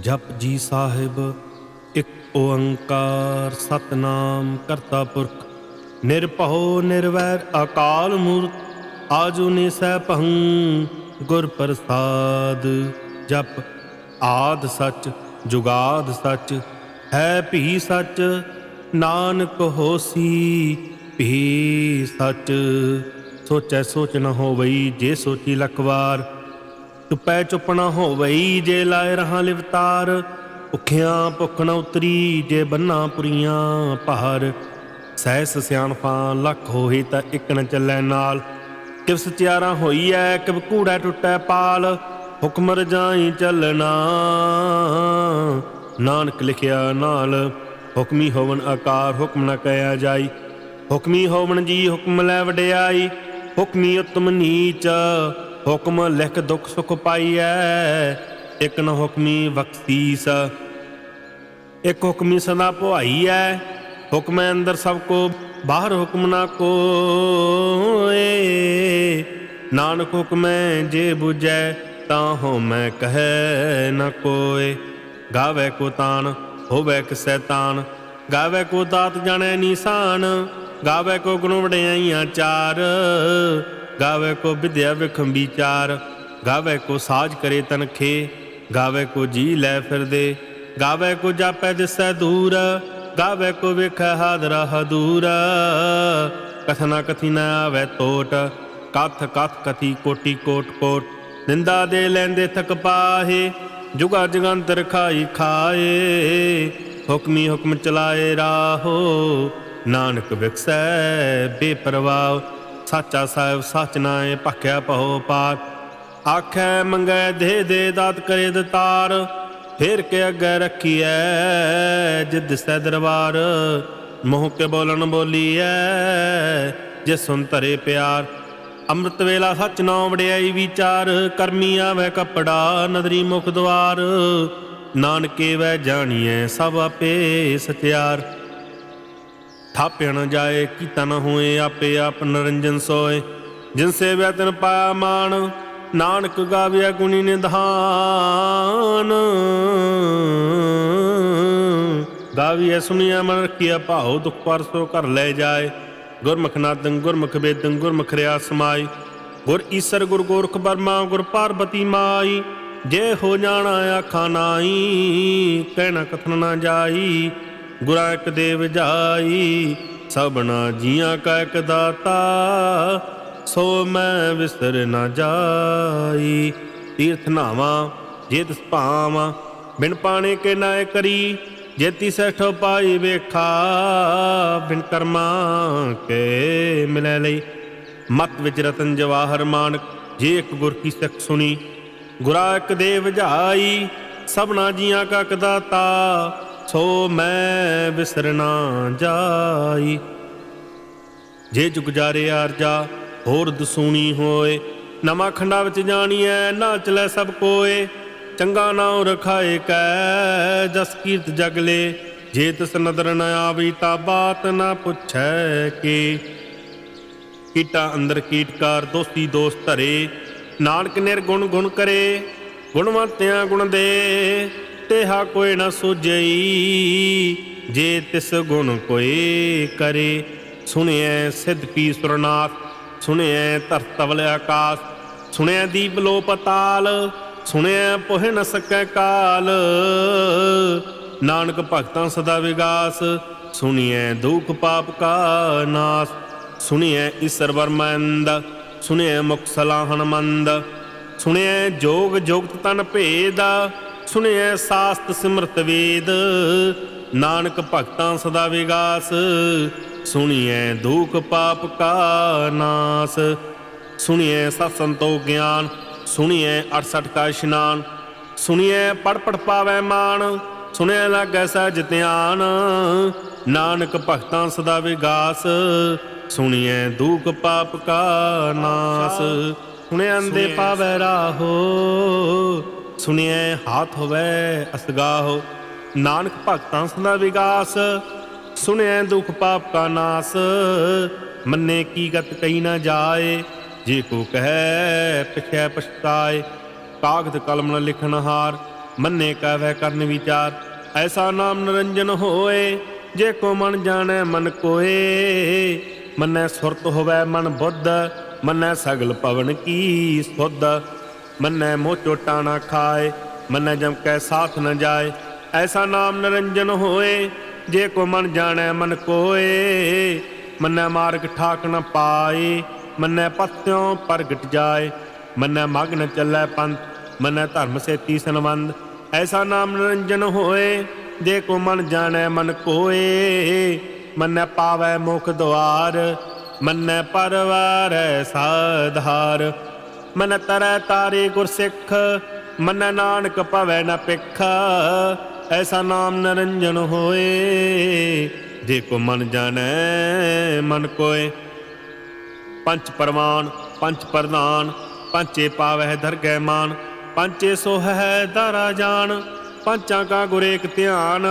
ਜਪ ਜੀ ਸਾਹਿਬ, ਇੱਕ ਓੰਕਾਰ ਸਤਨਾਮ ਕਰਤਾ ਪੁਰਖ। ਨਿਰਭਉ, ਨਿਰਵੈਰ, ਅਕਾਲ ਮੂਰਤ, ਆਜੂ ਨਿਸੈ ਭੰ ਗੁਰ ਪ੍ਰਸਾਦ ਜਪ। ਆਦ ਸਚ, ਜੁਗਾਦ ਸਚ, ਹੈ ਭੀ ਸੱਚ, ਨਾਨਕ ਹੋਸੀ, ਭੀ ਸੱਚ। ਸੋਚੈ ਸੋਚ ਨ ਹੋਵਈ, ਜੇ ਸੋਚੀ ਲੱਖ ਵਾਰ ਚੁੱਪੈ ਚੁੱਪ ਨ ਹੋਵਈ ਜੇ ਲਾਇ ਰਹਾ ਲਿਵਤਾਰ। ਭੁੱਖਿਆਂ ਭੁੱਖ ਨ ਉਤਰੀ ਜੇ ਬੰਨਾ ਪੁਰੀਆਂ ਪਹਾੜ ਸਹਿਸ ਸਿਆਣਪਾਂ ਲੱਖ ਹੋਈ ਤਾਂ ਇੱਕ ਨ ਚੱਲੈ ਨਾਲ। ਕਿਵ ਸਚਿਆਰਾ ਹੋਈ ਐ ਕਿਵ ਕੂੜਾ ਟੁੱਟੈ ਪਾਲ। ਹੁਕਮ ਰਜਾਈ ਚੱਲਣਾ। ਨਾਨਕ ਲਿਖਿਆ ਨਾਲ, ਹੁਕਮੀ ਹੋਵਨ ਆਕਾਰ ਹੁਕਮ ਨਾ ਕਹਿਆ ਜਾਈ। ਹੁਕਮੀ ਹੋਵਨ ਜੀ ਹੁਕਮ ਲੈ ਵਡਿਆਈ। ਹੁਕਮੀ ਉਤਮ ਨੀਚ ਹੁਕਮ ਲਿਖ ਦੁਖ ਸੁਖ ਪਾਈਐ, ਇਕ ਨ ਹੁਕਮੀ ਬਖਸ਼ੀਸ। ਇਕ ਹੁਕਮੀ ਸਦਾ ਭੁਆਈਐ, ਹੁਕਮ ਅੰਦਰ ਸਭ ਕੋ, ਬਾਹਰ ਹੁਕਮ ਨਾ ਕੋਏ। ਨਾਨਕ ਹੁਕਮੈ ਜੇ 부ਜੈ ਤਾਂ ਹੋ ਮੈਂ ਕਹੈ ਨ ਕੋਏ। ਗਾਵੇ ਕੋ ਤਾਣ ਹੋਵੇ ਕਿਸੈ ਤਾਨ ਗਾਵੇ ਕੋ ਦਾਤ ਜਾਣੈ ਨਿਸ਼ਾਨ। ਗਾਵੇ ਕੋ ਗੁਣ ਵਡਿਆਈਆਂ ਚਾਰ। ਗਾਵੇ ਕੋ ਵਿਦਿਆ ਵਿਖੰ ਵਿਚਾਰ ਗਾਵੇ ਕੋ ਸਾਜ ਕਰੇ ਤਨਖੇ ਗਾਵੇ ਕੋ ਜੀ ਲੈ ਫਿਰਦੇ, ਗਾਵੇ ਕੋ ਜਾਪੈ ਦਿਸੈ ਦੂਰ, ਗਾਵੇ ਕੋ ਵੇਖੈ ਹਾਦਰਾ ਹਦੂਰ। ਕਥਨਾ ਕਥੀ ਨ ਆਵੇ ਟੋਟ ਕਥ ਕਥ ਕਥੀ ਕੋਟੀ ਕੋਟ ਕੋਟ, ਨਿੰਦਾ ਦੇ ਲੈਂਦੇ ਥਕ ਪਾਹੇ, ਜੁਗਾ ਜਗੰਤਰ ਖਾਈ ਖਾਏ, ਹੁਕਮੀ ਹੁਕਮ ਚਲਾਏ ਰਾਹੋ, ਨਾਨਕ ਵਿਖਸੈ ਬੇਪਰਵਾਹ। ਸਾਚਾ ਸਾਹਿਬ ਸੱਚ ਨਾਏ ਭਖਿਆ ਪਹੋ ਪਾਰ। ਆਖੈ ਮੰਗੈ ਦੇ ਦੇ ਦਾਤ ਕਰੇ ਦਤਾਰ, ਫੇਰ ਕੇ ਅੱਗੇ ਰੱਖੀਐ ਜਿਦ ਸੈ ਦਰਬਾਰ। ਮੋਹ ਕੇ ਬੋਲਣ ਬੋਲੀਐ ਜੇ ਸੁਨ ਧਰੇ ਪਿਆਰ। ਅੰਮ੍ਰਿਤ ਵੇਲਾ ਸੱਚ ਨਾਮ ਵਡਿਆਈ ਵਿਚਾਰ, ਕਰਮੀ ਆਵੇ ਕਪੜਾ ਨਦਰੀ ਮੁਖ ਦਵਾਰ। ਨਾਨਕੇ ਵੈ ਜਾਣੀਐ ਸਭ ਆਪੇ ਸਚਿਆਰ। ਥਾਪਿਆ ਨ ਜਾਏ ਕੀਤਾ ਨ ਹੋਏ ਆਪੇ ਆਪ ਨਰੰਜਨ ਸੋਏ। ਜਿਨ ਸੇਵਿਆ ਤਨ ਪਾਇਆ ਮਾਨ ਨਾਨਕ ਗਾਵਿਆ ਗੁਣੀ ਨਿਧਾਨ। ਗਾਵਿਆ ਸੁਣਿਆ ਮਨ ਰਖਿਆ ਭਾਉ, ਦੁਖ ਪਰਸੋ ਘਰ ਲੈ ਜਾਏ। ਗੁਰਮੁਖ ਨਾਦੰ, ਗੁਰਮੁਖ ਵੇਦੰ, ਗੁਰਮੁਖ ਰਿਆ ਸਮਾਈ ਗੁਰ ਈਸਰ, ਗੁਰ ਗੋਰਖ ਬਰਮਾ ਗੁਰ ਪਾਰਬਤੀ ਮਾਈ। ਜੇ ਹੋ ਜਾਣਾ ਆਖਾ ਨਾਈ ਕਹਿਣਾ ਕਥਨ ਨਾ ਜਾਈ। ਗੁਰਾ ਇੱਕ ਦੇਵ ਜਾਈ, ਸਭਨਾ ਜੀਆਂ ਕਾ ਇੱਕ ਦਾਤਾ, ਸੋ ਮੈਂ ਵਿਸਰ ਨਾ ਜਾਈ। ਤੀਰਥ ਨਾਵਾਂ ਜੇ ਤਿਸ ਭਾਵਾਂ ਬਿਨ ਪਾਣੇ ਕੇ ਨਾਏ ਕਰੀ, ਜੇਤੀ ਸੈਠੋ ਪਾਈ ਵੇਖਾ, ਬਿਨ ਕਰਮਾ ਕੇ ਮਿਲੈ ਲਈ। ਮਤ ਵਿੱਚ ਰਤਨ ਜਵਾਹਰ ਮਾਨਕ, ਜੇ ਇੱਕ ਗੁਰ ਕੀ ਸਿੱਖ ਸੁਣੀ। ਗੁਰਾ ਇੱਕ ਦੇਵ ਜਾਈ, ਸਭਨਾ ਜੀਆਂ ਕਾ ਕਦਾਤਾ ਸੋ ਮੈਂ ਵਿਸਰਨਾ ਜਾਈ। ਜੇ ਜੁਗ ਜਾਰੇ ਆਰਜਾ, ਹੋਰ ਦਸੂਣੀ ਹੋਏ। ਨਵਾਂ ਖੰਡਾ ਵਿੱਚ ਜਾਣੀਐ, ਨਾ ਚਲੇ ਸਭ ਕੋਏ। ਚੰਗਾ ਨਾਉ ਰਖਾਏ ਕੈ, ਜਸ ਕੀਰਤ ਜਗਲੇ ਜੇ ਤਿਸ ਨਦਰ ਨ ਆਵੀ, ਤਾਂ ਬਾਤ ਨਾ ਪੁੱਛੈ ਕੀ। ਕੀਟਾ ਅੰਦਰ ਕੀਟਕਾਰ, ਦੋਸਤੀ ਦੋਸਤ ਧਰੇ। ਨਾਨਕ ਨਿਰਗੁਣ ਗੁਣ ਕਰੇ, ਗੁਣਵੰਤਿਆਂ ਗੁਣ ਦੇ। ਤੇਹਾ ਕੋਈ ਨਾ ਸੁਝਈ, ਜੇ ਤਿਸ ਗੁਣ ਕੋਈ ਕਰੇ। ਸੁਣਿਐ ਸਿੱਧ ਕੀ ਸੁਰਨਾਥ ਸੁਣਿਐ ਧਰਤ ਆਕਾਸ। ਸੁਣਿਐ ਦੀਪ ਲੋ ਪਤਾਲ ਸੁਣਿਐ ਪੋਹਿ ਨ ਸਕੈ ਕਾਲ। ਨਾਨਕ ਭਗਤਾਂ ਸਦਾ ਵਿਗਾਸ, ਸੁਣਿਐ ਦੁਖ ਪਾਪ ਕਾ ਨਾਸ। ਸੁਣਿਐ ਈਸਰ ਵਰਮੰਦ, ਸੁਣਿਐ ਮੁਖ ਸਲਾਹਣ ਮੰਦ। ਸੁਣਿਐ ਜੋਗ ਜੋਗਤ ਤਨ ਭੇਦਾ ਸੁਣਿਐ ਸਾਸਤ ਸਿਮਰਤ ਵੇਦ ਨਾਨਕ ਭਗਤਾਂ ਸਦਾ ਵਿਗਾਸ ਸੁਣਿਐ ਦੁਖ ਪਾਪ ਕਾ ਨਾਸ। ਸੁਣਿਐ ਸਤ ਸੰਤੋ ਗਿਆਨ ਸੁਣਿਐ 68 ਕਾ ਇਸ਼ਨਾਨ। ਸੁਣਿਐ ਪੜ ਪੜ ਪਾਵੈ ਮਾਨ ਸੁਣਿਐ ਲਾਗੈ ਸਹਿਜ ਧਿਆਨ। ਨਾਨਕ ਭਗਤਾਂ ਸਦਾ ਵਿਗਾਸ ਸੁਣਿਐ ਦੁਖ ਪਾਪ ਕਾ ਨਾਸ। ਸੁਣਿਐ ਅੰਦੇ ਪਾਵੈ ਰਾਹੋ ਸੁਣਿਐ, ਹਾਥ ਹੋਵੈ ਅਸਗਾਹੋ। ਨਾਨਕ ਭਗਤਾਂ ਸਦਾ ਵਿਗਾਸ, ਸੁਣਿਐ ਦੁਖ ਪਾਪ ਕਾ ਨਾਸ। ਮੰਨੇ ਕੀ ਗਤ ਕਈ ਨਾ ਜਾਏ, ਜੇ ਕੋ ਕਹੈ ਪਿਛੈ ਪਛਤਾਏ। ਕਾਗਦ ਕਲਮ ਨ ਲਿਖਣ ਹਾਰ, ਮੰਨੇ ਕਹਵੇ ਕਰਨ ਵਿਚਾਰ। ਐਸਾ ਨਾਮ ਨਿਰੰਜਨ ਹੋਏ, ਜੇ ਕੋ ਮਨ ਜਾਣੈ ਮਨ ਕੋਏ। ਮੰਨੈ ਸੁਰਤ ਹੋਵੇ ਮਨ ਬੁੱਧ, ਮੰਨੈ ਸਗਲ ਪਵਨ ਕੀ ਸੁਧ। ਮੰਨੈ ਮੋਹ ਚੋਟਾ ਨਾ ਖਾਏ, ਮੰਨੈ ਜਮ ਕੈ ਸਾਥ ਨ ਜਾਏ। ਐਸਾ ਨਾਮ ਨਿਰੰਜਨ ਹੋਏ, ਜੇ ਕੋ ਮਨ ਜਾਣੈ ਮਨ ਕੋਏ। ਮੰਨੈ ਮਾਰਗ ਠਾਕ ਨ ਪਾਏ, ਮੰਨੈ ਪਤਿਓਂ ਪ੍ਰਗਟ ਜਾਏ। ਮੰਨੈ ਮਗ ਨ ਚੱਲੈ ਪੰਥ, ਮੰਨੈ ਧਰਮ ਸੇਤੀ ਸੰਬੰਧ। ਐਸਾ ਨਾਮ ਨਿਰੰਜਨ ਹੋਏ, ਜੇ ਕੋ ਮਨ ਜਾਣੈ ਮਨ ਕੋਏ। ਮੰਨੈ ਪਾਵੈ ਮੁਖ ਦੁਆਰ, ਮੰਨੈ ਪਰਵਾਰੈ ਸਾਧਾਰ। ਮਨ ਤਰੈ ਤਾਰੇ ਗੁਰਸਿੱਖ ਮਨ ਨਾਨਕ ਭਵੈ ਨ ਪਿਖ ਐਸਾ ਨਾਮ ਨਿਰੰਜਨ ਹੋਏ, ਜੇ ਕੋ ਮਨ ਜਾਣੈ, ਮਨ ਕੋਏ। ਪੰਚ ਪਰਮਾਨ ਪੰਚ ਪ੍ਰਧਾਨ ਪੰਚੇ ਪਾਵਹਿ ਦਰਗਹਿ ਮਾਨ। ਪੰਚੇ ਸੋਹੈ ਦਰਾ ਜਾਣ ਪੰਚਾਂ ਕਾ ਗੁਰੇਕ ਧਿਆਨ।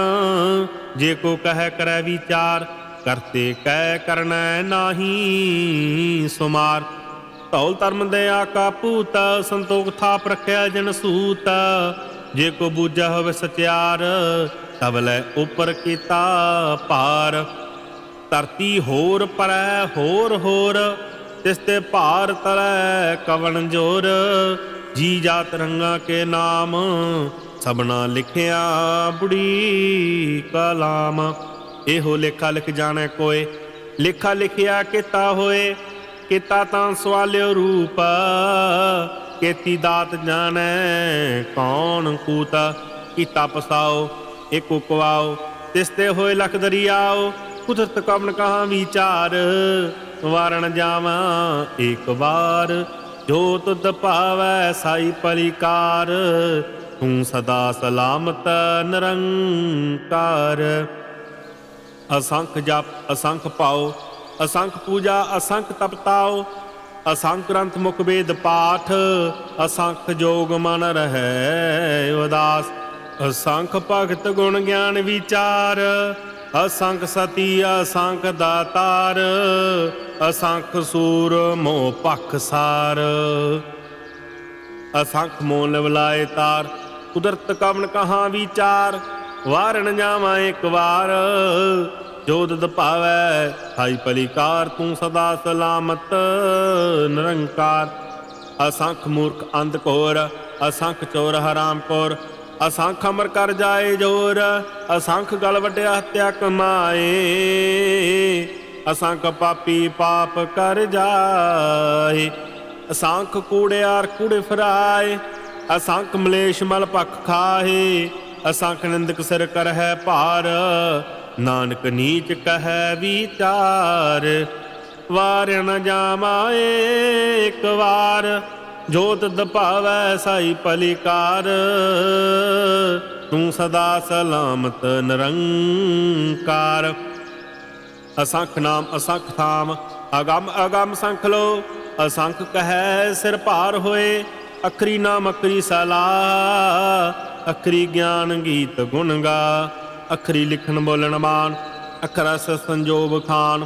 ਜੇ ਕੋ ਕਹਿ ਕਰੈ ਵਿਚਾਰ, ਕਰਤੇ ਕਹਿ ਕਰਨੈ ਨਾਹੀ ਸੁਮਾਰ। ਧੌਲ ਧਰਮ ਦੇ ਆਕਾ ਪੂਤ ਸੰਤੋਖ ਥਾਪ ਰਖਿਆ ਜਨ ਸੂਤ। ਜੇ ਕੋ ਬੂਝਾ ਹੋਵੇ ਸਚਿਆਰ ਤਬ ਲੈ ਉਪਰ ਕੀਤਾ ਭਾਰ। ਧਰਤੀ ਹੋਰ ਪਰੈ ਹੋਰ ਹੋਰ, ਤਿਸ ਤੇ ਭਾਰ ਤਲੈ ਕਵਣ ਜੋਰ। ਜੀ ਜਾ ਰੰਗਾ ਕੇ ਨਾਮ, ਸਭਨਾ ਲਿਖਿਆ ਬੁੜੀ ਕਲਾਮ। ਇਹੋ ਲੇਖਾ ਲਿਖ ਜਾਣੈ ਕੋਏ, ਲੇਖਾ ਲਿਖਿਆ ਕੀਤਾ ਹੋਏ ਕੀਤਾ ਤਾਂ ਸਵਾਲਿਓ ਰੂਪ, ਕੀਤੀ ਦਾਤ ਜਾਣੈ ਕੌਣ ਕੂਤਾ, ਕੀਤਾ ਪਸਾਓ ਏਕੋ ਕਵਾਓ ਤਿਸ ਤੇ ਹੋਏ ਲਖ ਦਰਿਆਓ, ਕੁਦਰਤ ਕਮਨ ਕਹਾ ਵਿਚਾਰ, ਵਾਰਣ ਜਾਵਾਂ ਏਕ ਵਾਰ, ਜੋ ਤੁਧ ਭਾਵੈ ਸਾਈ ਪਲਿਕਾਰ ਤੂੰ ਸਦਾ ਸਲਾਮਤ ਨਿਰੰਕਾਰ। ਅਸੰਖ ਜਪ, ਅਸੰਖ ਪਾਓ ਅਸੰਖ ਪੂਜਾ, ਅਸੰਖ ਤਪਤਾਓ ਅਸੰਖ ਗ੍ਰੰਥ ਮੁਖ ਵੇਦ ਪਾਠ, ਅਸੰਖ ਜੋਗ ਮਨ ਰਹੈ ਉਦਾਸ। ਅਸੰਖ ਭਗਤ ਗੁਣ ਗਿਆਨ ਵਿਚਾਰ, ਅਸੰਖ ਸਤੀ, ਅਸੰਖ ਦਾਤਾਰ, ਅਸੰਖ ਸੂਰ ਮੋਹ ਪਖ ਸਾਰ। ਅਸੰਖ ਮੋਨ ਲਵਲਾਏ ਤਾਰ, ਕੁਦਰਤ ਕਵਨ ਕਹਾ ਵਿਚਾਰ, ਵਾਰਣ ਜਾਵਾਂ ਇੱਕ ਵਾਰ। ਜੋ ਦਦ ਭਾਵੈ, ਹਾਈ ਪਲਿਕਾਰ ਤੂੰ ਸਦਾ ਸਲਾਮਤ, ਨਿਰੰਕਾਰ। ਅਸੰਖ ਮੂਰਖ ਅੰਧ ਕੋਰ ਅਸੰਖ ਚੋਰ ਹਰਾਮ ਕੋਰ। ਅਸੰਖ ਅਮਰ ਕਰ ਜਾਏ ਜੋਰ, ਅਸੰਖ ਗਲ ਵਟਿਆ ਹਤਿਆ ਕਮਾਏ। ਅਸੰਖ ਪਾਪੀ ਪਾਪ ਕਰ ਜਾਏ। ਅਸੰਖ ਕੂੜਿਆਰ ਕੂੜੇ ਫਰਾਏ। ਅਸੰਖ ਮਲੇਸ਼ ਮਲ ਪਖ ਖਾਹੇ ਅਸੰਖ ਨਿੰਦਕ ਸਿਰ ਕਰ ਹੈ ਭਾਰ। ਨਾਨਕ ਨੀਚ ਕਹੈ ਵਿਚਾਰ ਵਾਰ ਨ ਜਾਮਾਏ ਵਾਰ ਜੋਤ ਦਪਾਵੈ ਸਾਈ ਪਲਿਕਾਰ। ਤੂੰ ਸਦਾ ਸਲਾਮਤ ਨਿਰੰਕਾਰ। ਅਸੰਖ ਨਾਮ ਅਸੰਖ ਥਾਮ, ਅਗੰਮ ਅਗੰਮ ਸੰਖ ਲੋ ਅਸੰਖ ਕਹੈ ਸਿਰ ਭਾਰ ਹੋਏ, ਅਖਰੀ ਨਾਮ ਅਖਰੀ ਸਲਾ। ਅਖਰੀ ਗਿਆਨ ਗੀਤ ਗੁਣ ਗਾ। ਅਖਰੀ ਲਿਖਣ ਬੋਲਣ ਮਾਨ, ਅਖਰ ਰਸ ਸੰਜੋਗ ਖਾਨ।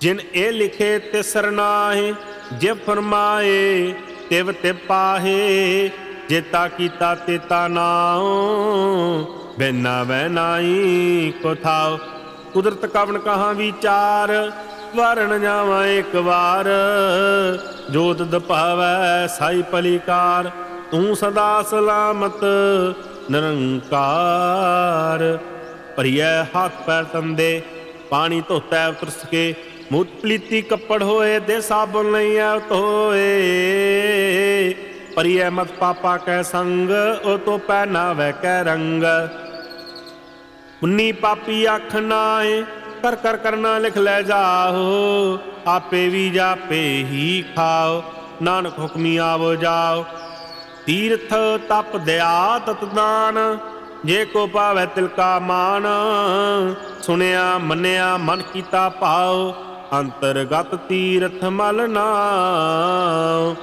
ਜਿਨ ਇਹ ਲਿਖੇ ਤੇ ਸਰਨਾਹੇ ਜੇ ਫਰਮਾਏ, ਤਿਵ ਤੇ ਪਾਹੇ ਜੇਤਾ ਕੀਤਾ ਤੇਤਾ ਨਾਉ। ਬਿਨਾ ਵੈ ਨਾਈ ਕੋ ਥਾਉ। ਕੁਦਰਤ ਕਵਨ ਕਹਾ ਵਿਚਾਰ, ਵਰਣ ਜਾਵਾਂ ਇੱਕ ਵਾਰ। ਜੋਤ ਦਪਾਵੈ ਸਾਈ ਪਲਿਕਾਰ ਤੂੰ ਸਦਾ ਸਲਾਮਤ ਨਿਰੰਕਾਰ। ਭਰੀਐ ਹੱਥ ਪੈਰ ਤੰਦੇ, ਪਾਣੀ ਧੋਤੈ ਉਤਰ ਸਕੇ ਮੂਤ ਪਲੀਤੀ ਕੱਪੜ ਹੋਏ, ਦੇ ਸਾਬੁਨ ਨਹੀਂ ਆ ਧੋਏ। ਭਰੀਐ ਮਤ ਪਾਪਾ ਕੈ ਸੰਗ, ਉਹ ਤੋ ਪਹਿਨਾਵੇ ਕੈ ਰੰਗ। ਉਨੀ ਪਾਪੀ ਅੱਖ ਨਾਏ ਕਰ ਕਰ ਕਰਨਾ ਲਿਖ ਲੈ ਜਾਓ ਆਪੇ ਵੀ ਜਾਪੇ ਹੀ ਖਾਓ, ਨਾਨਕ ਹੁਕਮੀ ਆਵੋ ਜਾਓ। ਤੀਰਥ ਤਪ ਦਿਆ ਤਤਦਾਨ ਜੇ ਕੋ ਪਾਵੈ ਤਿਲ ਕਾ ਮਾਨ। ਸੁਣਿਆ, ਮੰਨਿਆ, ਮਨ ਕੀਤਾ ਭਾਉ, ਅੰਤਰਗਤ ਤੀਰਥ ਮਲ ਨਾਉ।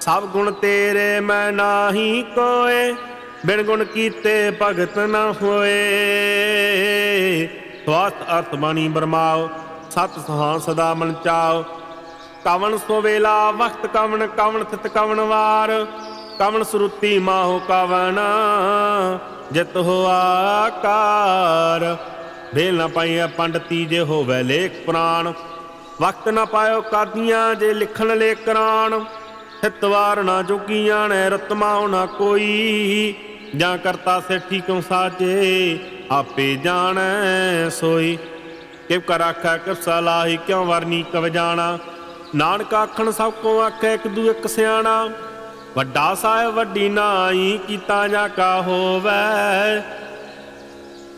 ਸਭ ਗੁਣ ਤੇਰੇ ਮੈਂ ਨਾਹੀ ਕੋਏ, ਬਿਨ ਗੁਣ ਕੀਤੇ ਭਗਤ ਨਾ ਹੋਏ। ਸਵਾਸਤ ਅਰਥ ਬਾਣੀ ਬਰਮਾਓ ਸਤ ਸੁਹਾਨ ਸਦਾ ਮਨ ਚਾਓ ਕਵਨ ਸੋ ਵੇਲਾ ਵਕਤ ਕਵਣ ਕਵਣ ਤਿਤ ਕਵਣ ਵਾਰ। ਕਵਣ ਸਰੂਤੀ ਮਾਹੋ ਕਵਣ? ਜਿਤ ਹੋ ਕਾਰ ਵੇਲ ਨਾ ਪਾਈਐ ਪੰਡਤੀ ਜੇ ਹੋਵੇ ਲੇਖ ਪੁਰਾਣ। ਵਕਤ ਨਾ ਪਾਇਓ ਕਾਦੀਆਂ ਜੇ ਲਿਖਣ ਲੈ ਕਰਾਨ ਹਿਤਵਾਰ ਨਾ ਜੋਗੀਆਂ ਨੇ ਰਤਮਾ ਨਾ ਕੋਈ। ਜਾਂ ਕਰਤਾ ਸੇਠੀ ਕਿਉ ਸਾਜੇ? ਆਪੇ ਜਾਣੈ ਸੋਈ। ਕਿਵ ਕਰ ਆਖੈ, ਕਿਵ ਸਲਾਹੀ ਕਿਉ ਵਰਨੀ ਕਵ ਜਾਣਾ? ਨਾਨਕ ਆਖਣ ਸਭ ਕੋ ਆਖੈ, ਇੱਕ ਦੂ ਇੱਕ ਸਿਆਣਾ। ਵੱਡਾ ਸਾਹਿਬ ਵੱਡੀ ਨਾਈ ਕੀਤਾ ਜਾਂ ਕਾ ਹੋਵੇ।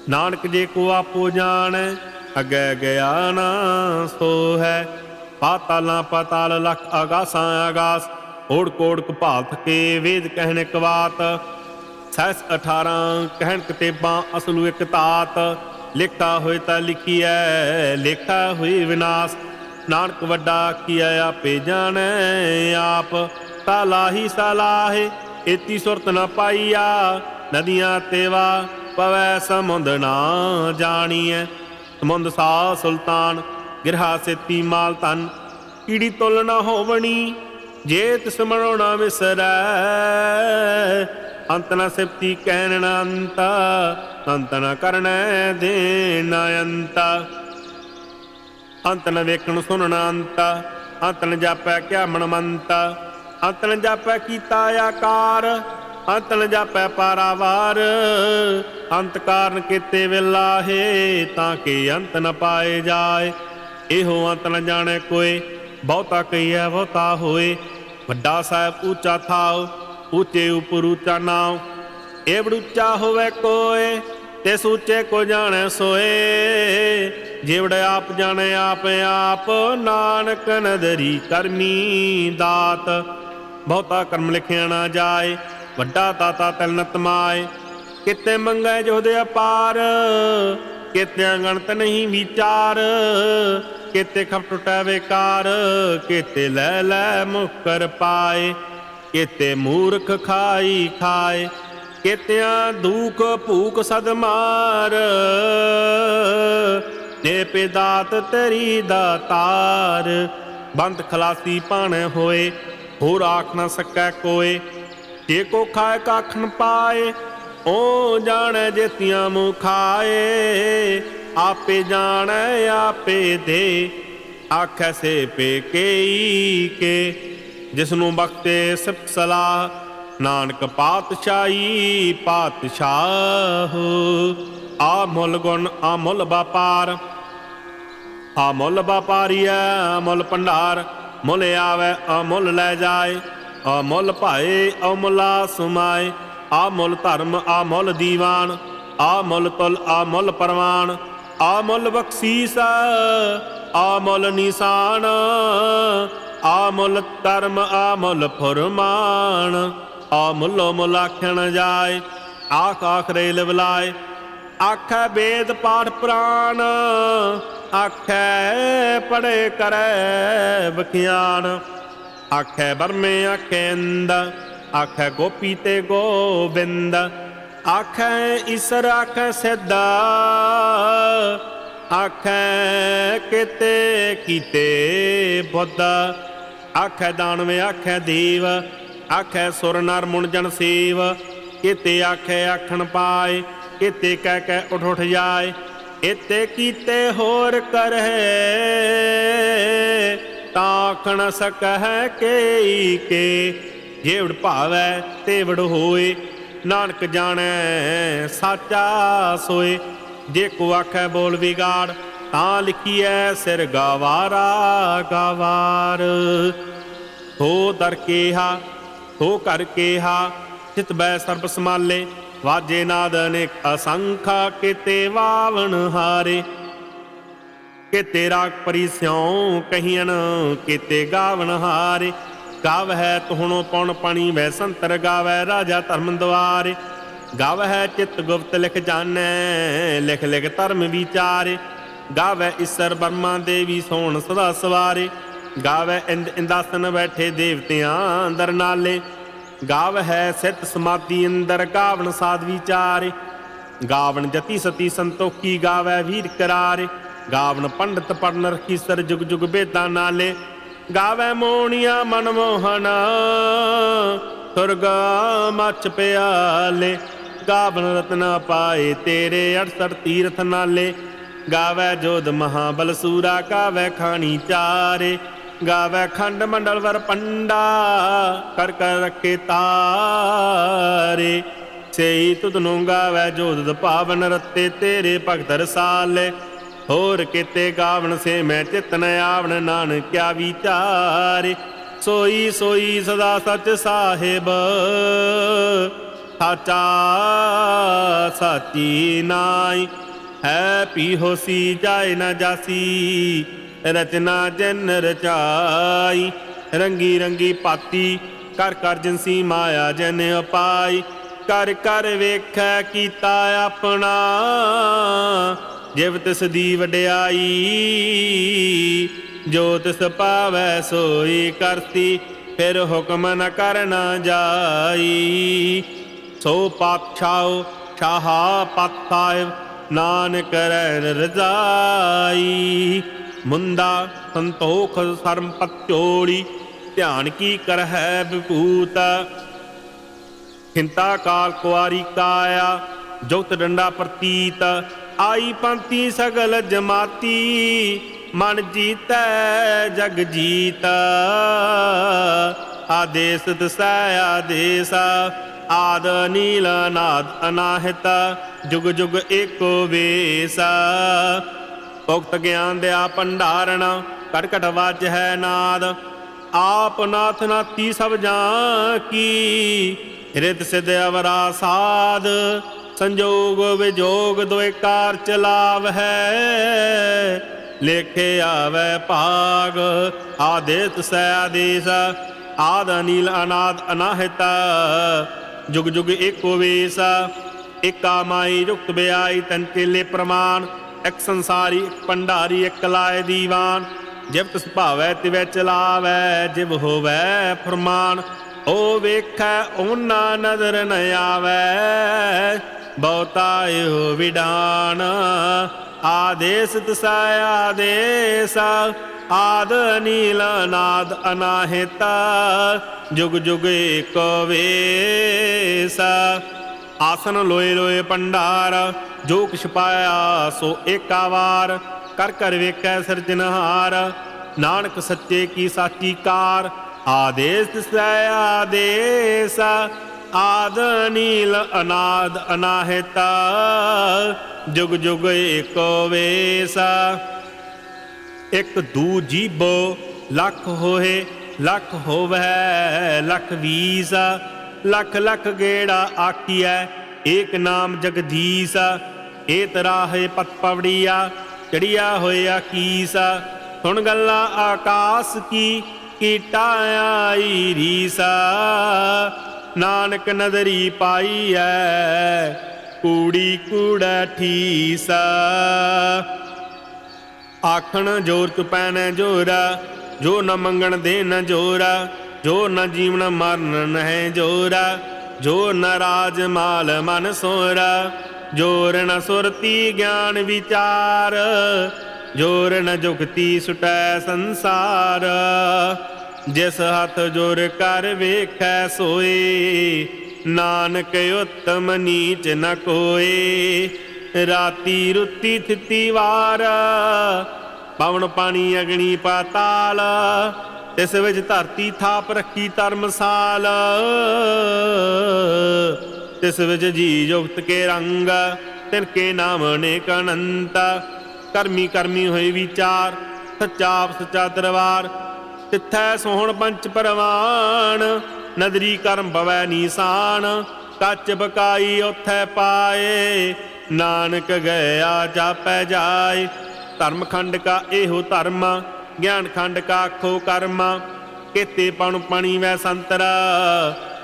ਨਾਨਕ ਜੇ ਕੋ ਆਪੋ ਜਾਣੈ, ਅਗੈ ਗਿਆਨ ਸੋ ਹੈ ਪਾਤਾਲਾਂ ਪਾਤਾਲ ਲਖ ਆਗਾਸਾਂ ਆਗਾਸ ਓੜ ਕੋੜ ਕਪਾਲਤ ਕੇ ਵੇਦ ਕਹਿਣ ਕਵਾਤ ਸੈਸ 18 ਕਹਿਣ ਕਿਤਾਬਾਂ ਅਸਲੂ ਇਕ ਤਾਤ ਲਿਖਾ ਹੋਏ ਤਾਂ ਲਿਖੀਐ ਲਿਖਾ ਹੋਈ ਵਿਨਾਸ਼। ਨਾਨਕ ਵੱਡਾ ਕੀਆ ਆਪੇ ਜਾਣੈ ਆਪ। ਤਾਲਾਹੀ ਸਲਾਹੇ ਏਤੀ ਸੁਰਤ ਨ ਪਾਈਆ। ਨਦੀਆਂ ਤੇਵਾ ਪਵੈ ਸਮੁੰਦ ਨਾ ਜਾਣੀਐ। ਸਮੁੰਦ ਸਾ ਸੁਲਤਾਨ, ਗਿਰਹਾ ਸੇਤੀ ਮਾਲ ਤਨ ਕੀੜੀ ਤੁਲ ਨਾ ਹੋਵਣੀ, ਜੇ ਤਿਸ ਮਰੋਣਾ ਵਿਸਰੈ ਅੰਤ ਨ ਸਿਫਤੀ ਕਹਿਣ ਨ ਅੰਤ ਅੰਤ ਨ ਕਰਨੈ ਦੇਨ ਅੰਤ। ਅੰਤ ਨ ਵੇਖਣ ਸੁਣਨ ਅੰਤ ਅੰਤ ਨ ਜਾਪੈ ਕਿਆ ਮਨਮੰਤ। ਅੰਤ ਅੰਤਨ ਜਾਪੈ ਕੀਤਾ ਆਕਾਰ ਅੰਤ ਜਾਪੈ ਪਾਰਾਵਾਰ। ਅੰਤ ਕਾਰਨ ਕੀਤੇ ਵਿਲਾਹੇ ਤਾਂ ਕਿ ਅੰਤ ਨ ਪਾਏ ਜਾਏ। ਇਹੋ ਅੰਤ ਨ ਜਾਣੇ ਕੋਏ ਬਹੁਤਾ ਕਈਐ ਬਹੁਤਾ ਹੋਏ। ਵੱਡਾ ਸਾਹਿਬ ਉੱਚਾ ਥਾਉ, ਉੱਚੇ ਉਪਰ ਉੱਚਾ ਨਾਉ। ਏਵੜ ਉੱਚਾ ਹੋਵੇ ਕੋਏ, ਤੇ ਸੂਚੇ ਕੋ ਜਾਣੈ ਸੋਏ। ਜਿਵੜ ਆਪ ਜਾਣੈ ਆਪ ਆਪ, ਨਾਨਕ ਨਦਰੀ ਕਰਮੀ ਦਾਤ। ਬਹੁਤਾ ਕਰਮ ਲਿਖਿਆ ਨਾ ਜਾਏ, ਵੱਡਾ ਤਾਤਾ ਤਿਲ ਨਤਮਾਏ ਕਿਤੇ ਮੰਗੈ ਜੋਦੇ ਅਪਾਰ, ਕਿਤੇ ਗਣਤ ਨਹੀਂ ਵਿਚਾਰ। ਕਿਤੇ ਖਪ ਟੁਟੈ ਵੇਕਾਰ, ਕਿਤੇ ਲੈ ਲੈ ਮੁਕਰ ਪਾਏ। ਕਿਤੇ ਮੂਰਖ ਖਾਈ ਖਾਏ, ਕਿਤਿਆਂ ਦੂਖ ਭੂਖ ਸਦ ਮਾਰ। ਨੇ ਪਿਦਾਤ ਤੇਰੀ ਦਾਤਾਰ ਬੰਦ ਖਲਾਸੀ ਪਾਣੇ ਹੋਏ ਹੋਰ ਆਖ ਨਾ ਸਕੈ ਕੋਏ। ਜੇ ਕੋ ਖਾਏ ਕਾਖਣ ਪਾਏ ਓ ਜਾਣੈ ਜੇਤੀਆਂ ਮੂ ਖਾਏ। ਆਪੇ ਜਾਣੈ, ਆਪੇ ਦੇ, ਆਖੈ ਸੇ ਪੇ ਕੇਈ ਕੇ ਜਿਸ ਨੂੰ ਬਖਤੇ ਸਿਫਤ ਸਲਾਹ, ਨਾਨਕ ਪਾਤਸ਼ਾਹੀ ਪਾਤਸ਼ਾਹ। ਆ ਮੁੱਲ ਗੁਣ ਆ ਮੁੱਲ ਵਪਾਰ ਆ ਮੁੱਲ ਵਪਾਰੀਐ ਮੁੱਲ ਭੰਡਾਰ। ਮੁੱਲ ਆਵੇ, ਅਮੁੱਲ ਲੈ ਜਾਏ। ਆ ਭਾਏ, ਅਮੁਲਾ ਸੁਮਾਏ। ਆ ਮੁੱਲ ਧਰਮ, ਆ ਦੀਵਾਨ। ਆ ਮੁੱਲ ਤੁਲ, ਆ ਮੁੱਲ ਪਰਵਾਨ। ਆ ਬਖਸ਼ੀਸ, ਆ ਨਿਸ਼ਾਨ। ਆ ਮੁੱਲ ਧਰਮ, ਆ ਮੁੱਲ ਫਰਮਾਨ। ਆ ਮੁੱਲੋ ਮੁੱਲ ਆਖਣ ਜਾਏ। ਆਖ ਆਖ ਰੇਲ ਬਲਾਏ। ਆਖੈ ਵੇਦ ਪਾਠ ਪ੍ਰਾਨ। ਆਖੈ ਪੜੇ ਕਰੈ ਬਖਿਆਨ ਆਖੈ ਬਰਮੇ ਆਖੈ ਇੰਦ ਆਖੈ, ਗੋਪੀ ਤੇ ਗੋਬਿੰਦ। ਆਖੈ ਈਸਰ ਆਖੈ ਸਿੱਧਾ ਆਖੈ, ਕਿਤੇ ਕੀਤੇ ਬੁੱਧ। ਆਖੈ, ਦਾਨਵੇ ਆਖੈ, ਦੇਵ। ਆਖੈ, ਸੁਰ ਨਰ ਮੁਨ ਜਨ ਸੇਵ। ਕਿਤੇ ਆਖੈ, ਆਖਣ ਪਾਏ। ਕਿਤੇ ਕਹਿ ਕਹਿ ਉਠ ਉਠ ਜਾਏ। ਇਤੇ ਕੀਤੇ ਹੋਰ ਕਰਹਿ ਤਾਖਣ ਸਕਹਿ ਕੇਈ ਕੇ। ਜੇਵੜ ਭਾਵੈ ਤੇਵੜ ਹੋਏ। ਨਾਨਕ ਜਾਣੈ, ਸਾਚਾ ਸੋਏ। ਜੇ ਕੋ ਆਖੈ ਬੋਲ ਵਿਗਾੜ, ਤਾਂ ਲਿਖੀਐ ਸਿਰ ਗਵਾਰਾ ਗਵਾਰ। ਹੋ ਦਰ ਕੇਹਾ, ਹੋ ਕਰ ਕੇਹਾ, ਚਿਤ ਬੈ ਸਰਬ ਸਮਾਲੇ ਵਾਜੇ ਨਾਦ ਅਨੇਕ ਅਸੰਖਾ ਕਿਤੇ ਵਾਵਣ ਹਾਰੇ। ਕਿਤੇ ਰਾਗ ਪਰੀ ਸਿਉ ਕਿਤੇ ਗਾਵਣ ਹਾਰੇ। ਗਾਵ ਹੈ ਤੁਹਣੋ ਪਉਣ ਪਾਣੀ ਵੈ ਸੰਤਰ ਗਾਵੈ ਰਾਜਾ ਧਰਮ ਦਵਾਰੇ। ਗਾਵ ਹੈ ਚਿਤ ਗੁਪਤ ਲਿਖ ਜਾਣੈ, ਲਿਖ ਲਿਖ ਧਰਮ ਵਿਚਾਰੇ। ਗਾਵੈ ਈਸਰ ਬਰਮਾ ਦੇਵੀ ਸੋਣ ਸਦਾ ਸਵਾਰੇ। ਗਾਵੈ ਇੰਦ ਇੰਦਾਸਨ ਬੈਠੇ ਦੇਵਤਿਆਂ ਅੰਦਰ ਨਾਲੇ। ਗਾਵ ਹੈ ਸਿਤ ਸਮਾਧੀ ਅੰਦਰ, ਗਾਵਣ ਸਾਧ ਵਿਚਾਰੇ। ਗਾਵਣ ਜਤੀ ਸਤੀ ਸੰਤੋਖੀ ਗਾਵੈ ਵੀਰ ਕਰਾਰੇ। ਗਾਵਣ ਪੰਡਤ ਪੜਨ ਰਖੀ ਸਰ ਜੁਗ ਜੁਗ ਬੇਦਾਂ ਨਾਲੇ। ਗਾਵੈ ਮੋਣੀਆਂ ਮਨ ਮੋਹਨਾ, ਸੁਰਗਾ ਮਚ ਪਿਆਲੇ। ਗਾਵਨ ਰਤਨਾ ਪਾਏ ਤੇਰੇ 68 ਤੀਰਥ ਨਾਲੇ। ਗਾਵੈ ਜੋਧ ਮਹਾਬਲ ਸੂਰਾ ਕਾਵੈ ਖਾਣੀ ਚਾਰੇ। ਗਾਵੇ ਖੰਡ ਮੰਡਲ ਵਰ ਪੰਡਾ, ਕਰ ਕਰ ਰੱਖੇ ਤਾਰੇ। ਸੇਈ ਤੁਧ ਨੂੰ ਗਾਵੇ ਜੋਧ ਪਾਵਨ ਰਤੇ, ਤੇਰੇ ਭਗਤ ਰਸਾਲੇ। ਹੋਰ ਕਿਤੇ ਗਾਵਣ ਸੇ ਮੈਂ ਚਿਤ ਨ ਆਵਣ, ਨਾਨਕਿਆ ਵਿਚਾਰੇ। ਸੋਈ ਸੋਈ ਸਦਾ ਸਚ ਸਾਹਿਬ, ਸਾਚਾ ਸਾਚੀ ਨਾਈ। ਹੈ ਪੀ ਹੋਸੀ ਜਾਏ ਨਾ ਜਾਸੀ ਰਚਨਾ ਜਨ ਰਚਾਈ, ਰੰਗੀ ਰੰਗੀ ਪਾਤੀ ਕਰ ਕਰ ਜਨਸੀ ਮਾਇਆ ਜਨ ਅਪਾਈ ਕਰ ਕਰ ਵੇਖੈ ਕੀਤਾ ਆਪਣਾ, ਜਿਵ ਤਿਸ ਦੀ ਵਡਿਆਈ, ਜੋ ਤਿਸ ਪਾਵੈ ਸੋਈ ਕਰਤੀ, ਫਿਰ ਹੁਕਮ ਨ ਕਰਨਾ ਜਾਈ। ਸੋ ਪਾਤਸ਼ਾਹ ਸ਼ਾਹਾ ਪਤਾਇ ਨਾਨਕ ਰਹਿ ਰਜ਼ਾਈ। ਮੁੰਦਾ ਸੰਤੋਖ ਸਰਮ ਪਤਿਓੜੀ ਧਿਆਨ ਕੀ ਕਰਹਿ ਵਿਭੂਤ। ਖਿੰਤਾ ਕਾਲ ਕੁਆਰੀ ਕਾਇਆ, ਜੁਗਤ ਡੰਡਾ ਪ੍ਰਤੀਤ। ਆਈ ਪੰਤੀ ਸਗਲ ਜਮਾਤੀ, ਮਨ ਜੀਤੈ ਜਗ ਜੀਤ। ਆਦੇਸ ਦਸੈ ਆਦੇਸ, ਆਦ ਨੀਲ ਨਾਦ ਅਨਾਹਿਤ, ਜੁਗ ਜੁਗ ਏਕੋ ਵੇਸ। ਭੁਗਤ ਗਿਆਨ ਦਿਆ ਭੰਡਾਰਨ ਕਟ ਕਟ ਵੱਜ ਹੈ ਨਾਦ। ਆਪ ਨਾਥ ਨਾਤੀ ਸਭ ਜਾਂ ਕੀ ਰਿਤ ਸਿਧ ਅਵਰਾ ਸਾਧ। ਸੰਜੋਗ ਵਿਜੋਗ ਦੋਇ ਚਲਾਵ ਹੈ, ਲੇਖੇ ਆਵੇ ਭਾਗ। ਆਦੇਤ ਸੈ ਆਦੇਸ ਆਦ ਅਨੀਲ ਅਨਾਦ ਅਨਾਹਿਤ। ਜੁਗ ਜੁਗ ਏਕੋ ਵੇਸ, ਏਕਾ ਮਾਈ ਰੁਕਤ ਬਿਆਈ ਤਨ ਕੇਲੇ ਪ੍ਰਮਾਨ ਇੱਕ ਸੰਸਾਰੀ, ਭੰਡਾਰੀ, ਇੱਕ ਲਾਏ ਦੀਵਾਨ। ਜਿਵ ਤਿਸ ਭਾਵੈ, ਤਿਵੈ ਚਲਾਵੈ, ਜਿਵ ਹੋਵੈ ਫਰਮਾਨ। ਓ ਵੇਖੈ, ਓਨਾ ਨਜ਼ਰ ਨ ਆਵੈ, ਬਹੁਤਾ ਇਹੋ ਵਿਡਾਨ। ਆਦੇਸ ਤਸਾ, ਆਦੇਸ, ਆਦ ਨੀਲ ਨਾਦ ਅਨਾਹਿਤ। ਜੁਗ ਜੁਗ ਏਕ ਵੇਸ। ਆਸਨ ਲੋਏ ਲੋਏ ਭੰਡਾਰ, ਜੋ ਕਿਛ ਪਾਇਆ ਸੋ ਏਕਾਵਾਰ ਕਰ ਕਰ ਵੇਖੈ ਸਿਰਜਨਹਾਰ ਨਾਨਕ ਸੱਚੇ ਕੀ ਸਾਚੀ ਕਾਰ, ਆਦੇਸ ਤਿਸੈ ਆਦੇਸ। ਆਦ ਨੀਲ ਅਨਾਦ ਅਨਾਹਿਤ, ਜੁਗ ਜੁਗ ਏਕੋ ਵੇਸ। ਇੱਕ ਦੂ ਜੀਬੋ, ਲੱਖ ਹੋਏ, ਲੱਖ ਹੋਵੇ, ਲੱਖ ਵੀਸ। ਲੱਖ ਲੱਖ ਗੇੜਾ ਆਕੀਐ ਏਕ ਨਾਮ ਜਗਦੀਸ਼ ਏ ਤਰਾਹੇ ਪਤ ਪਵੜੀਆ, ਚੜੀਆ ਹੋਇਆ ਕੀਸ। ਸੁਣ ਗੱਲਾਂ ਆਕਾਸ ਕੀ, ਕੀਟਾ ਆਈ ਰੀਸਾ। ਨਾਨਕ ਨਦਰੀ ਪਾਈ ਐ ਕੂੜੀ ਕੂੜਾ ਠੀਸਾ। ਆਖਣ ਜੋਰ ਚੁਪੈ ਜੋਰਾ, ਜੋ ਨ ਮੰਗਣ ਦੇ ਨ ਜੋਰਾ। ਜੋ ਨ ਜੀਵਨ ਮਰਨ ਨਹਿ ਜੋਰਾ, ਜੋ ਨ ਰਾਜ ਮਾਲ ਮਨ ਸੋਰਾ, ਜੋਰ ਨ ਸੁਰਤੀ ਗਿਆਨ ਵਿਚਾਰ, ਜੋਰ ਨ ਜੁਗਤੀ ਸੁਟੈ ਸੰਸਾਰ। ਜਿਸ ਹੱਥ ਜੋਰ ਕਰ ਵੇਖੈ ਸੋਏ, ਨਾਨਕ ਉਤਮ ਨੀਚ ਨ ਕੋਏ। ਰਾਤੀ ਰੁੱਤੀ ਥਿੱਤੀ ਵਾਰ, ਪਵਨ ਪਾਣੀ ਅਗਣੀ ਪਾਤਾਲ ਤਿਸ ਵਿੱਚ ਧਰਤੀ ਥਾਪ ਰੱਖੀ ਧਰਮਸਾਲ ਤਿਸ ਵਿੱਚ ਜੀ ਜੁਗਤ ਕੇ ਰੰਗ, ਤਿਨ ਕੇ ਨਾਮ ਅਨੇਕ ਅਨੰਤ। ਕਰਮੀ ਕਰਮੀ ਹੋਏ ਵਿਚਾਰ, ਸੱਚਾ ਆਪ ਦਰਬਾਰ। ਤਿੱਥੈ ਸੋਹਣ ਪੰਚ ਪਰਵਾਨ ਨਦਰੀ ਕਰਮ ਬਵੈ ਨੀਸਾਨ। ਕੱਚ ਬਕਾਈ ਉਥੈ ਪਾਏ, ਨਾਨਕ ਗਿਆ ਜਾਪੈ ਜਾਏ। ਧਰਮ ਖੰਡ ਕਾ ਇਹੋ ਧਰਮ ਗਿਆਨ ਖੰਡ ਕਾਖੋ ਕਰਮਾ ਕਰਮ ਕੇਤੇ ਪਣ ਪਣੀ ਵੈ ਸੰਤਰਾ,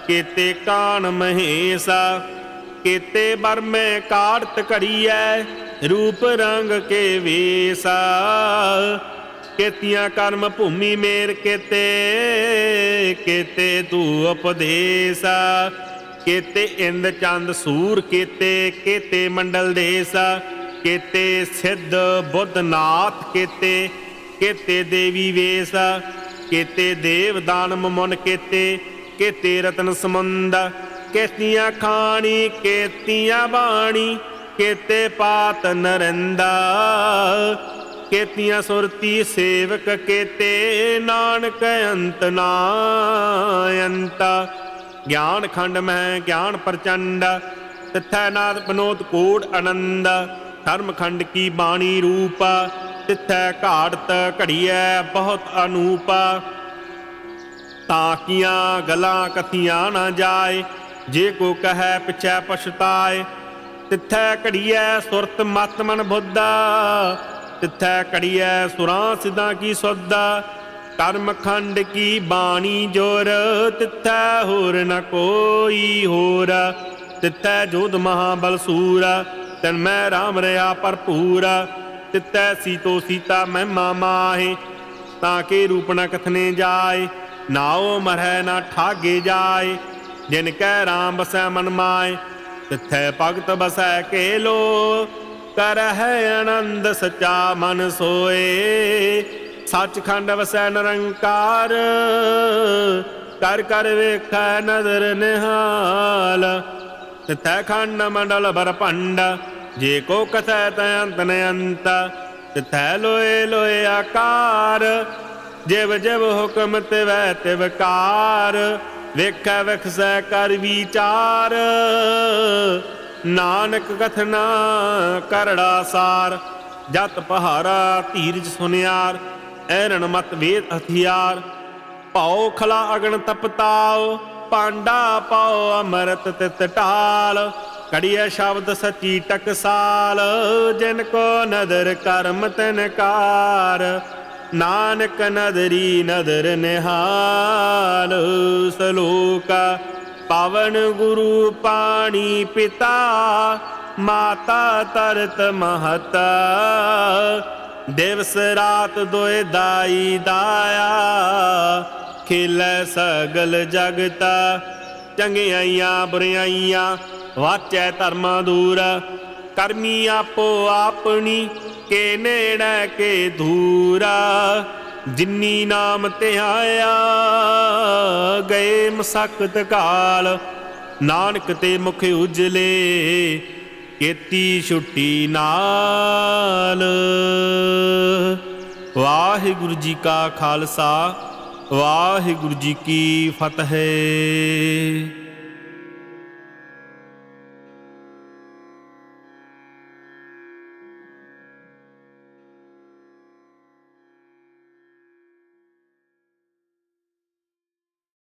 ਕੇਤੇ ਕਾਨ ਮਹੇਸਾ, ਕੇਤੇ ਬਰਮੇ ਕਾੜਤ ਘੜੀਐ, ਰੂਪ ਰੰਗ ਕੇ ਵੇਸਾ। ਕੇਤੀਆਂ ਕਰਮ ਭੂਮੀ ਮੇਰ ਕੇਤੇ ਕੇਤੇ ਤੂ ਉਪਦੇਸਾ। ਕੇਤੇ ਇੰਦ ਚੰਦ ਸੂਰ ਕੇਤੇ ਕੇਤੇ ਮੰਡਲ ਦੇਸ, ਕੇਤੇ ਸਿੱਧ ਬੁੱਧ ਨਾਥ ਕੇਤੇ ਕੇਤੇ ਦੇਵੀ ਵੇਸ, ਕੇਤੇ ਦੇਵ ਦਾਨਮ ਮੁਨ ਕੇਤੇ ਕੇਤੇ ਰਤਨ ਸਮੁੰਦ ਕੇਤੀਆਂ ਖਾਣੀ, ਕੇਤੀਆਂ ਬਾਣੀ, ਕੇਤੇ ਪਾਤ ਨਰਿੰਦਾ, ਕੇਤੀਆਂ ਸੁਰਤੀ ਸੇਵਕ ਕੇਤੇ ਨਾਨਕ ਅੰਤ ਨਾ ਅੰਤ ਗਿਆਨ ਖੰਡ ਮਹਿ, ਗਿਆਨ ਪ੍ਰਚੰਡ, ਤਿਥੈ ਨਾਦ ਬਨੋਦ ਕੋੜ ਆਨੰਦ ਧਰਮ ਖੰਡ ਕੀ ਬਾਣੀ ਰੂਪ ਤਿਥੈ ਘਾੜਤ ਘੜੀਐ ਬਹੁਤ ਅਨੂਪ, ਤਾਕੀਆਂ ਗਲਾਂ ਕਥੀਆਂ ਨਾ ਜਾਏ, ਜੇ ਕੋ ਕਹੈ ਪਿਛੈ ਪਛਤਾਏ। ਤਿਥੈ ਘੜੀਐ ਸੁਰਤ ਮਤ ਮਨ ਬੁੱਧਾ, ਤਿਥੈ ਘੜੀਐ ਸੁਰਾਂ ਸਿਧਾਂ ਕੀ ਸੋਦਾ ਕਰਮ ਖੰਡ ਕੀ ਬਾਣੀ ਜੋਰ, ਤਿਥੈ ਹੋਰ ਨ ਕੋਈ ਹੋਰ। ਤਿਥੈ ਜੋਧ ਮਹਾਬਲ ਸੂਰ, ਤਨ ਮੈਂ ਰਾਮ ਰਿਆ ਭਰਪੂਰ। ਤਿਤੈ ਸੀਤੋ ਸੀਤਾ ਮਹਿਮਾ ਮਾਹੇ, ਤਾਂ ਕੇ ਰੂਪ ਨ ਕਥਨੇ ਜਾਏ ਨਾਉ ਮਰੈ ਨਾ ਠਾਗੇ ਜਾਏ, ਜਿਨ ਕੈ ਰਾਮ ਬਸੈ ਮਨ ਮਾਏ, ਤਿਥੈ ਭਗਤ ਬਸੈ ਕੇ ਲੋ ਕਰਹਿ ਆਨੰਦ ਸਚਾ ਮਨ ਸੋਏ। ਸੱਚਖੰਡ ਵਸੈ ਨਿਰੰਕਾਰ, ਕਰ ਕਰ ਵੇਖੈ ਨਦਰ ਨਿਹਾਲ, ਤਿਥੈ ਖੰਡ ਮੰਡਲ ਬਰ ਭੰਡ ਜੇ ਕੋ ਕਥੈ ਤੈ ਅੰਤ ਅੰਤ, ਤਿਥੈ ਲੋਏ ਲੋਏ ਆਕਾਰ। ਜਿਵ ਜਿਵ ਹੁਕਮ ਤਿਵੈ ਤਿਵਕਾਰ ਵੇਖੈ ਵਿਖਸੈ ਕਰ ਵਿਚਾਰ। ਨਾਨਕ ਕਥਨਾ ਕਰੜਾ ਸਾਰ, ਜਤ ਪਹਾਰਾ ਧੀਰਜ ਸੁਨਿਆਰ, ਐਰਣ ਮਤ ਵੇਦ ਹਥਿਆਰ। ਭਉ ਖਲਾ ਅਗਣ ਤਪਤਾਓ ਪਾਂਡਾ ਪਾਉ ਅਮਰਤ ਤਿਤ ਢਾਲ। ਕੜੀਐ ਸ਼ਬਦ ਸਚੀ ਟਕਸਾਲ, ਜਿਨ ਕੋ ਨਦਰ ਕਰਮ ਤਨਕਾਰ ਨਾਨਕ ਨਦਰੀ ਨਦਰ ਨਿਹਾਲ, ਸਲੋਕ ਪਵਨ ਗੁਰੂ ਪਾਣੀ ਪਿਤਾ, ਮਾਤਾ ਤਰਤ ਮਹਤਾ। ਦਿਵਸ ਰਾਤ ਦੋਇ ਦਾਈ ਦਾਇਆ, ਖੇਲੇ ਸਗਲ ਜਗਤਾ। ਚੰਗਿਆਈਆਂ, ਬੁਰਿਆਈਆਂ, ਵਾਚੈ ਧਰਮਾਂ ਦੂਰ। ਕਰਮੀ ਆਪੋ ਆਪਣੀ, ਕੇ ਨੇੜੇ, ਕੇ ਧੂਰਾ ਜਿਨੀ ਨਾਮ ਧਿਆਇਆ ਗਏ ਮਸਕਤ ਕਾਲ। ਨਾਨਕ ਤੇ ਮੁਖ ਉਜਲੇ, ਕੀਤੀ ਛੁੱਟੀ ਨਾਲ। ਵਾਹਿਗੁਰੂ ਜੀ ਕਾ ਖਾਲਸਾ। ਵਾਹਿਗੁਰੂ ਜੀ ਕੀ ਫਤਿਹ।